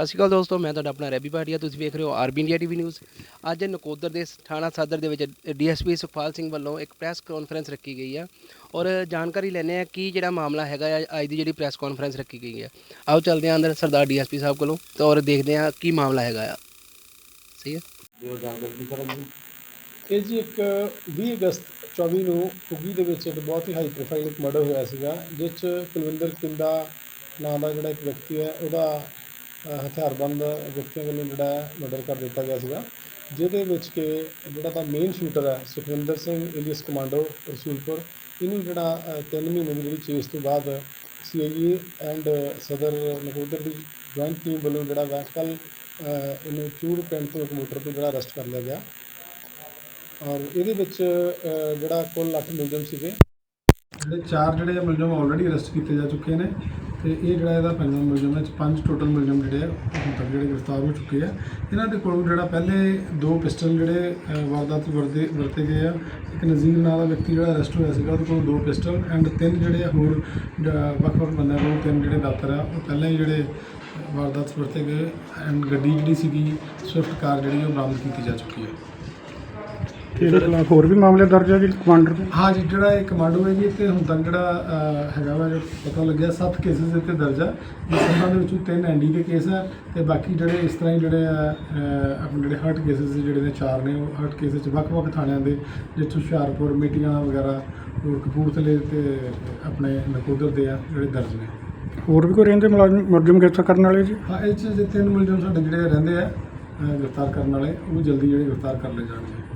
ਸਤਿ ਸ਼੍ਰੀ ਅਕਾਲ ਦੋਸਤੋ, ਮੈਂ ਤੁਹਾਡਾ ਆਪਣਾ ਰੈਬੀ ਭਾਟੀਆ, ਤੁਸੀਂ ਵੇਖ ਰਹੇ ਹੋ ਆਰਬੀ ਇੰਡੀਆ ਟੀਵੀ ਨਿਊਜ਼। ਅੱਜ ਨਕੋਦਰ ਦੇ ਥਾਣਾ ਸਦਰ ਦੇ ਵਿੱਚ ਡੀਐਸਪੀ ਸੁਖਪਾਲ ਸਿੰਘ ਵੱਲੋਂ ਇੱਕ ਪ੍ਰੈਸ ਕਾਨਫਰੰਸ ਰੱਖੀ ਗਈ ਆ। ਔਰ ਜਾਣਕਾਰੀ ਲੈਣੇ ਆ ਕਿ ਜਿਹੜਾ ਮਾਮਲਾ ਹੈਗਾ ਆ, ਅੱਜ ਦੀ ਜਿਹੜੀ ਪ੍ਰੈਸ ਕਾਨਫਰੰਸ ਰੱਖੀ ਗਈ ਹੈ ਆਓ ਚੱਲਦੇ ਹਾਂ ਅੰਦਰ ਸਰਦਾਰ ਡੀਐਸਪੀ ਸਾਹਿਬ ਕੋਲੋਂ ਤੇ ਔਰ ਦੇਖਦੇ ਹਾਂ ਕੀ ਮਾਮਲਾ ਹੈਗਾ ਆ। ਸਹੀ ਹੈ ਇਹ ਜੀ ਇੱਕ 20 ਅਗਸਤ 24 ਨੂੰ ਕੁੱਗੀ ਦੇ ਵਿੱਚ ਇੱਕ ਬਹੁਤ ਹੀ ਹਾਈ ਪ੍ਰੋਫਾਈਲ ਮਰਡਰ ਹੋਇਆ ਸੀਗਾ, ਜਿਸ 'ਚ ਕੁਲਵਿੰਦਰ ਕਿੰਦਾ ਨਾਂ ਦਾ ਜਿਹੜਾ ਇੱਕ ਵਿਅਕਤੀ ਹੈ, ਉਹਦਾ ਹਥਿਆਰਬੰਦ ਵਿਅਕਤੀਆਂ ਵੱਲੋਂ ਜਿਹੜਾ ਮਰਡਰ ਕਰ ਦਿੱਤਾ ਗਿਆ ਸੀਗਾ। ਜਿਹਦੇ ਵਿੱਚ ਕਿ ਜਿਹੜਾ ਤਾਂ ਮੇਨ ਸ਼ੂਟਰ ਹੈ ਸੁਖਵਿੰਦਰ ਸਿੰਘ ਇਲੀਅਸ ਕਮਾਂਡੋ ਰਸੂਲਪੁਰ, ਇਹਨੂੰ ਜਿਹੜਾ 3 ਮਹੀਨੇ ਦੀ ਜਿਹੜੀ ਚੇਸ ਤੋਂ ਬਾਅਦ ਸੀਆਈਏ ਐਂਡ ਸਦਰ ਨਕੋਦਰ ਦੀ ਜੁਆਇੰਟ ਟੀਮ ਵੱਲੋਂ ਜਿਹੜਾ ਵੈਕਲ ਇਹਨੂੰ ਚੂੜ ਪਿੰਡ ਤੋਂ ਇੱਕ ਮੋਟਰ ਤੋਂ ਜਿਹੜਾ ਅਰੈਸਟ ਕਰ ਲਿਆ ਗਿਆ। ਔਰ ਇਹਦੇ ਵਿੱਚ ਜਿਹੜਾ ਕੁੱਲ 8 ਮੁਲਜ਼ਮ ਸੀਗੇ। ਜਿਹੜੇ ਚਾਰ ਜਿਹੜੇ ਮੁਲਜ਼ਮ ਆਲਰੇਡੀ ਅਰੈਸਟ ਕੀਤੇ ਜਾ ਚੁੱਕੇ ਨੇ। ਤੇ ਇਹ ਜਿਹੜਾ ਇਹਦਾ ਪੰਜਵਾਂ ਮੁਲਜ਼ਮ ਹੈ, ਪੰਜ ਟੋਟਲ ਮੁਲਜ਼ਮ ਜਿਹੜੇ ਆ ਉਹ ਹੁਣ ਤੱਕ ਜਿਹੜੇ ਗ੍ਰਿਫਤਾਰ ਹੋ ਚੁੱਕੇ ਆ। ਇਹਨਾਂ ਦੇ ਕੋਲੋਂ ਜਿਹੜਾ ਪਹਿਲੇ ਦੋ ਪਿਸਟਲ ਜਿਹੜੇ ਵਾਰਦਾਤ 'ਚ ਵਰਤੇ ਵਰਤੇ ਗਏ ਆ। ਇੱਕ ਨਜ਼ੀਰ ਨਾਂ ਦਾ ਵਿਅਕਤੀ ਜਿਹੜਾ ਅਰੈਸਟ ਹੋਇਆ ਸੀਗਾ, ਉਹਦੇ ਕੋਲ ਦੋ ਪਿਸਟਲ ਐਂਡ ਤਿੰਨ ਜਿਹੜੇ ਆ ਹੋਰ ਵੱਖ-ਵੱਖ ਬੰਦਿਆਂ ਕੋਲ ਤਿੰਨ ਜਿਹੜੇ ਦਾਤਰ ਆ, ਉਹ ਪਹਿਲਾਂ ਹੀ ਜਿਹੜੇ ਵਾਰਦਾਤ ਵਰਤੇ ਗਏ। ਐਂਡ ਗੱਡੀ ਜਿਹੜੀ ਸੀਗੀ, ਸਵਿਫਟ ਕਾਰ ਜਿਹੜੀ ਉਹ ਬਰਾਮਦ ਕੀਤੀ ਜਾ ਚੁੱਕੀ ਹੈ ਇਹਦੇ ਖਿਲਾਫ ਹੋਰ ਵੀ ਮਾਮਲੇ ਦਰਜ ਹੈ ਜੀ ਕਮਾਂਡਰ ਦੇ? ਹਾਂ ਜੀ ਜਿਹੜਾ ਇਹ ਕਮਾਂਡੋ ਹੈ ਜੀ ਤੇ ਹੁਣ ਤੱਕ ਜਿਹੜਾ ਅਹ, ਹੈਗਾ ਵਾ ਜੋ ਪਤਾ ਲੱਗਿਆ 7 ਕੇਸਿਸ ਇੱਥੇ ਦਰਜ ਆ। ਜਿਸ ਦੇ ਵਿੱਚੋਂ ਤਿੰਨ ਐਨਡੀ ਦੇ ਕੇਸ ਆ ਤੇ ਬਾਕੀ ਜਿਹੜੇ ਇਸ ਤਰ੍ਹਾਂ ਹੀ ਜਿਹੜੇ ਆ ਅਹ, ਆਪਣੇ ਜਿਹੜੇ ਹਰਟ ਕੇਸਿਸ ਜਿਹੜੇ ਨੇ ਚਾਰ ਨੇ ਉਹ ਹਰਟ ਕੇਸਿਸ ਵੱਖ-ਵੱਖ ਥਾਣਿਆਂ ਦੇ ਜਿੱਥੇ ਹੁਸ਼ਿਆਰਪੁਰ ਮੀਟਿੰਗਾਂ ਵਗੈਰਾ ਹੋਰ ਕਪੂਰਥਲੇ ਤੇ ਆਪਣੇ ਨਕੋਦਰ ਦੇ ਆ ਜਿਹੜੇ ਦਰਜ ਨੇ। ਹੋਰ ਵੀ ਕੋਈ ਰਹਿੰਦੇ ਮੁਲਾਜ਼ਮ ਮੁਲਜ਼ਮ ਗ੍ਰਿਫਤਾਰ ਕਰਨ ਵਾਲੇ ਜੀ? ਹਾਂ ਇਹ 'ਚ ਜੇ ਤਿੰਨ ਮੁਲਜ਼ਮ ਸਾਡੇ ਜਿਹੜੇ ਰਹਿੰਦੇ ਆ ਅਹ, ਗ੍ਰਿਫਤਾਰ ਕਰਨ ਵਾਲੇ ਉਹ ਜਲਦੀ ਜਿਹੜੇ ਗ੍ਰਿਫਤਾਰ ਕਰ ਲਏ ਜਾਣਗੇ।